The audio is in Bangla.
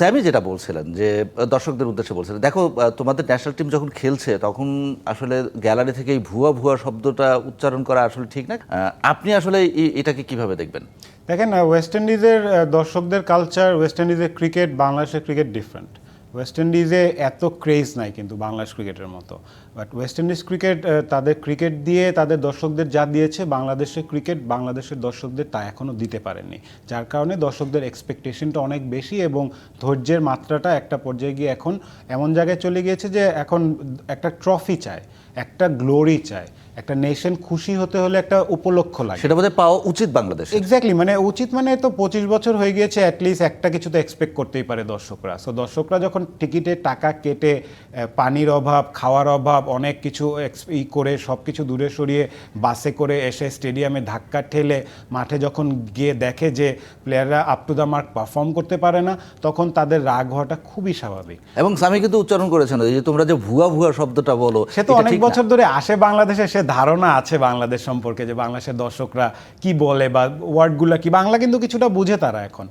স্যামি যেটা বলছিলেন, যে দর্শকদের উদ্দেশ্যে বলছিলেন, দেখো তোমাদের ন্যাশনাল টিম যখন খেলছে, তখন আসলে গ্যালারি থেকে এই ভুয়া ভুয়া শব্দটা উচ্চারণ করা আসলে ঠিক না? আপনি আসলে এটাকে কীভাবে দেখবেন? দেখেন ওয়েস্ট ইন্ডিজের দর্শকদের কালচার ওয়েস্ট ইন্ডিজের ক্রিকেট বাংলাদেশের ক্রিকেট ডিফারেন্ট ওয়েস্ট ইন্ডিজে এত ক্রেজ নাই কিন্তু বাংলাদেশ ক্রিকেটের মতো। বাট ওয়েস্ট ইন্ডিজ ক্রিকেট তাদের ক্রিকেট দিয়ে তাদের দর্শকদের যা দিয়েছে বাংলাদেশের ক্রিকেট বাংলাদেশের দর্শকদের তা এখনও দিতে পারেনি যার কারণে দর্শকদের এক্সপেকটেশনটা অনেক বেশি এবং ধৈর্যের মাত্রাটা একটা পর্যায়ে গিয়ে এখন এমন জায়গায় চলে গিয়েছে যে এখন একটা ট্রফি চায় একটা গ্লোরি চায় একটা নেশন খুশি হতে হলে একটা উপলক্ষ লাগে। সেটা বোধহয় পাওয়া উচিত বাংলাদেশ এক্স্যাক্টলি মানে উচিত মানে তো পঁচিশ বছর হয়ে গিয়েছে অ্যাটলিস্ট একটা কিছু তো এক্সপেক্ট করতেই পারে দর্শকরা। সো দর্শকরা যখন টিকিটে টাকা কেটে পানির অভাব খাওয়ার অভাব অনেক কিছু ই করে সব কিছু দূরে সরিয়ে বাসে করে এসে স্টেডিয়ামে ধাক্কা ঠেলে মাঠে যখন গিয়ে দেখে যে প্লেয়াররা up to the mark perform করতে পারে না তখন তাদের রাগ হওয়াটা খুবই স্বাভাবিক। এবং স্বামী কিন্তু উচ্চারণ করেছেন যে তোমরা যে ভুয়া ভুয়া শব্দটা বলো সে তো অনেক বছর ধরে আসে বাংলাদেশে সে ধারণা আছে বাংলাদেশ সম্পর্কে যে বাংলাদেশের দর্শকরা কি বলে বা ওয়ার্ডগুলো কি বাংলা কিন্তু কিছুটা বুঝে তারা এখন।